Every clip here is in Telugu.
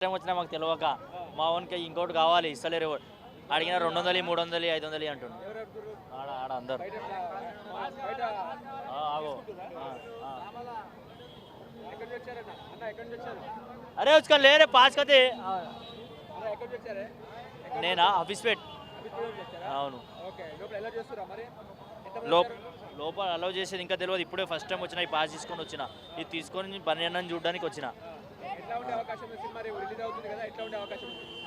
టైం వచ్చినా మాకు తెలియక మా ఓన్కి ఇంకోటి కావాలి ఇస్తలేరు. ఎవరు. అడిగిన రెండు వందలు మూడు వందలు ఐదు వందలు అంటుండు. ఆడ ఆడ అందరు. ఆ, ఆగో. అరే వచ్చుక లేరే పాస్ కదే నేనా? ఆఫీస్ పెట్. అవును. లోపల లోపల అలౌ చేసేది ఇంకా తెలియదు ఇప్పుడే ఫస్ట్ టైం వచ్చిన ఈ పాస్ తీసుకొని వచ్చిన. ఇది తీసుకొని బనియన్నని చూడడానికి వచ్చిన.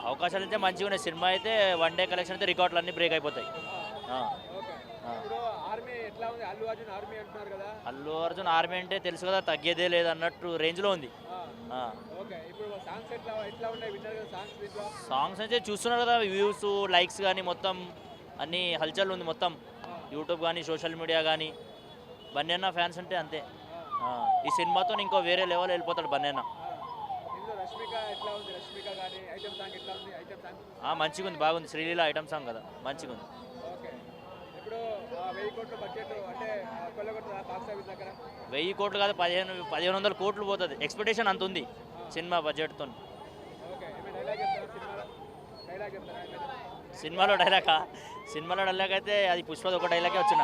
అవకాశాలు అయితే మంచిగా ఉన్నాయి. సినిమా అయితే వన్ డే కలెక్షన్ అయితే రికార్డులు అన్నీ బ్రేక్ అయిపోతాయి. అల్లు అర్జున్ ఆర్మీ అంటే తెలుసు కదా తగ్గేదే లేదు అన్నట్టు రేంజ్లో ఉంది. సాంగ్స్ అయితే చూస్తున్నారు కదా వ్యూస్ లైక్స్ కానీ మొత్తం అన్ని హల్చల్ ఉంది మొత్తం. యూట్యూబ్ కానీ సోషల్ మీడియా కానీ. బన్నెన్న ఫ్యాన్స్ అంటే అంతే. ఈ సినిమాతో ఇంకో వేరే లెవెల్ వెళ్ళిపోతాడు బన్నెన్న. మంచిగా ఉంది. బాగుంది. శ్రీలీల ఐటమ్ సాంగ్ కదా. మంచిగా ఉంది. వెయ్యి కోట్ల కాదు పదిహేను పదిహేను వందల కోట్లు పోతుంది. ఎక్స్పెక్టేషన్ అంత ఉంది సినిమా బడ్జెట్తో సినిమాలో? డైలాగ్? సినిమాలో డైలాగా అయితే అది పుష్పది ఒక డైలాగే వచ్చి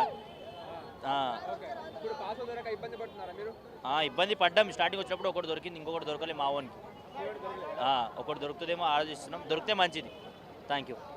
ఇబ్బంది పడ్డాం. స్టార్టింగ్ వచ్చినప్పుడు ఒకటి దొరికింది ఇంకొకటి దొరకలే మా ఓన్కి. దొరకలేదు ఒకటి దొరుకుతుందేమో ఆలోచిస్తున్నాం. దొరికితే మంచిది. Thank you